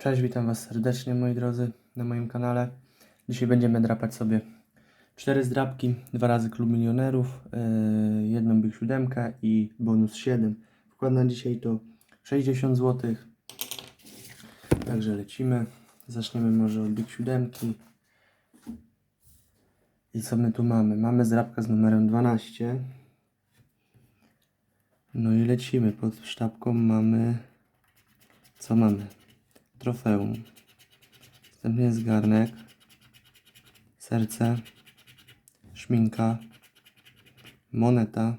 Cześć, witam Was serdecznie moi drodzy na moim kanale. Dzisiaj będziemy drapać sobie cztery zdrapki, dwa razy klub milionerów, yy, jedną Big 7 i bonus 7. Wkład na dzisiaj to 60 zł. Także lecimy. Zaczniemy może od Big 7. I co my tu mamy? Mamy zdrapkę z numerem 12. No i lecimy. Pod sztabką mamy. Co mamy? Trofeum. Następnie jest garnek. Serce. Szminka. Moneta.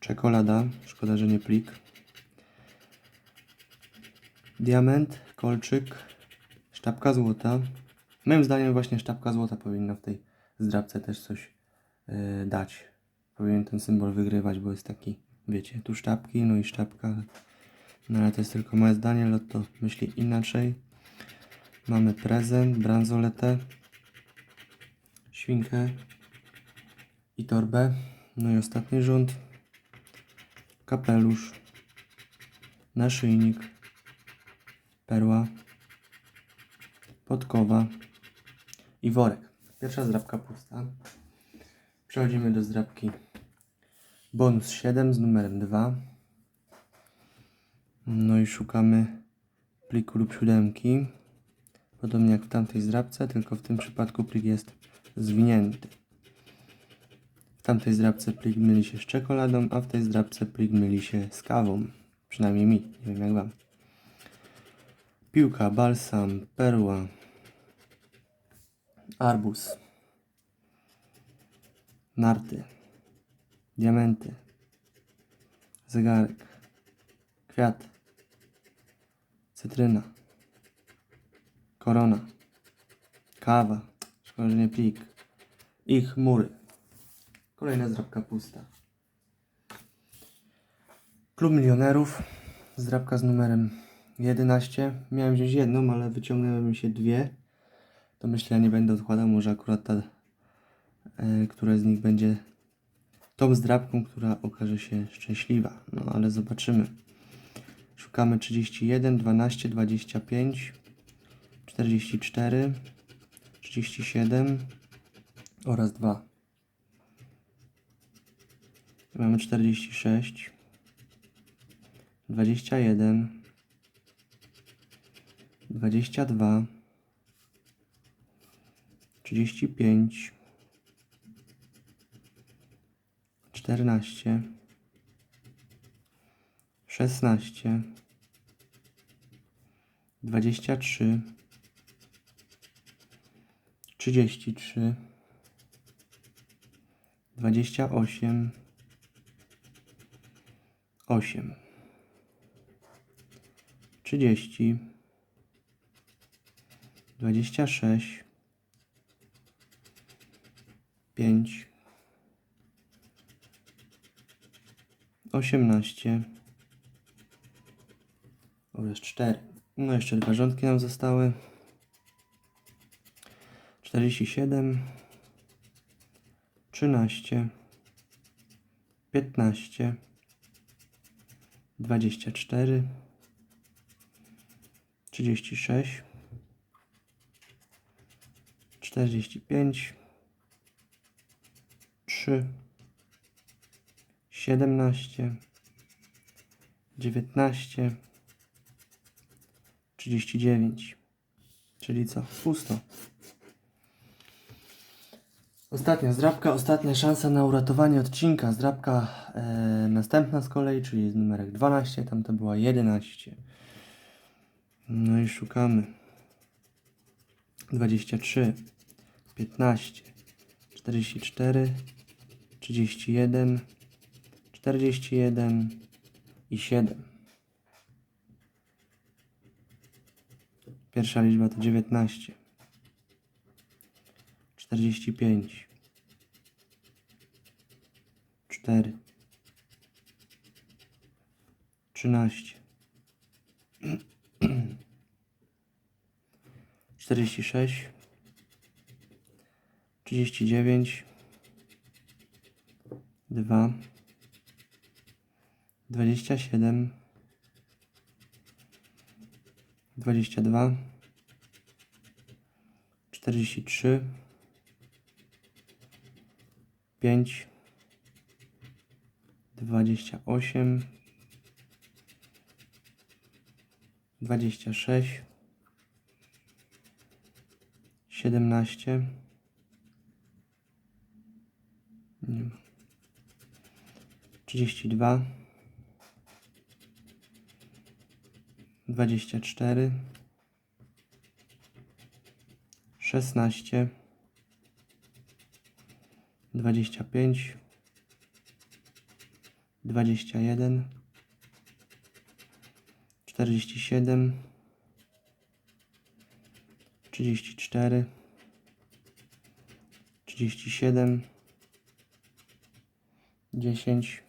Czekolada. Szkoda, że nie plik. Diament. Kolczyk. Sztabka złota. Moim zdaniem właśnie sztabka złota powinna w tej zdrabce też coś yy, dać. Powinien ten symbol wygrywać, bo jest taki, wiecie, tu sztabki, no i sztabka. No ale to jest tylko moje zdanie, Lotto myśli inaczej. Mamy prezent, bransoletę, świnkę i torbę. No i ostatni rząd. Kapelusz, naszyjnik, perła, podkowa i worek. Pierwsza zdrabka pusta. Przechodzimy do zdrabki bonus 7 z numerem 2. No i szukamy pliku lub siódemki. Podobnie jak w tamtej zdrabce, tylko w tym przypadku plik jest zwinięty. W tamtej zdrabce plik myli się z czekoladą, a w tej zdrabce plik myli się z kawą. Przynajmniej mi, nie wiem jak wam. Piłka, balsam, perła, arbuz, narty, diamenty, zegarek, kwiat, cytryna, korona, kawa, szkoda, że nie plik i chmury. Kolejna zdrabka pusta. Klub milionerów, zdrabka z numerem 11. Miałem wziąć jedną, ale wyciągnęły mi się dwie. To myślę, ja nie będę odkładał, może akurat ta, e, która z nich będzie tą zdrabką, która okaże się szczęśliwa. No ale zobaczymy. Szukamy 31, 12, 25, 44, 37 oraz 2. Mamy 46, 21, 22, 35, 14, 16, 23, 33, 28, 8, 30, 26, 5, 18 oraz 4. No jeszcze dwa rządki nam zostały. 47 13 15 24 36 45 3 17 19 39 czyli co? Pusto. Ostatnia zdrabka, ostatnia szansa na uratowanie odcinka. Zdrabka e, następna z kolei, czyli z numerek 12, tam to była 11. No i szukamy. 23, 15, 44, 31, 41 i 7. Pierwsza liczba to 19. 45 4 13 46 39 2 27 22, 43, 5, 28, 26, 17, nie ma. 32, 24, 16, 25, 21, 47, 34, 37, 10,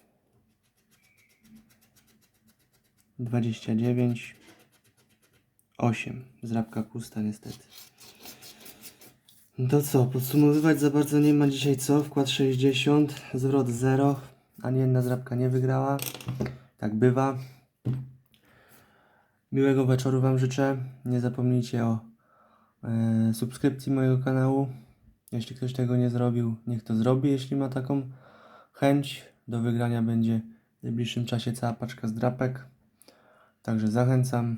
29, 8. Zrabka pusta niestety. No To co, podsumowywać za bardzo nie ma dzisiaj co. Wkład 60, zwrot 0. Ani jedna zrabka nie wygrała. Tak bywa. Miłego wieczoru Wam życzę. Nie zapomnijcie o e, subskrypcji mojego kanału. Jeśli ktoś tego nie zrobił, niech to zrobi, jeśli ma taką chęć. Do wygrania będzie w najbliższym czasie cała paczka zdrapek. Także zachęcam.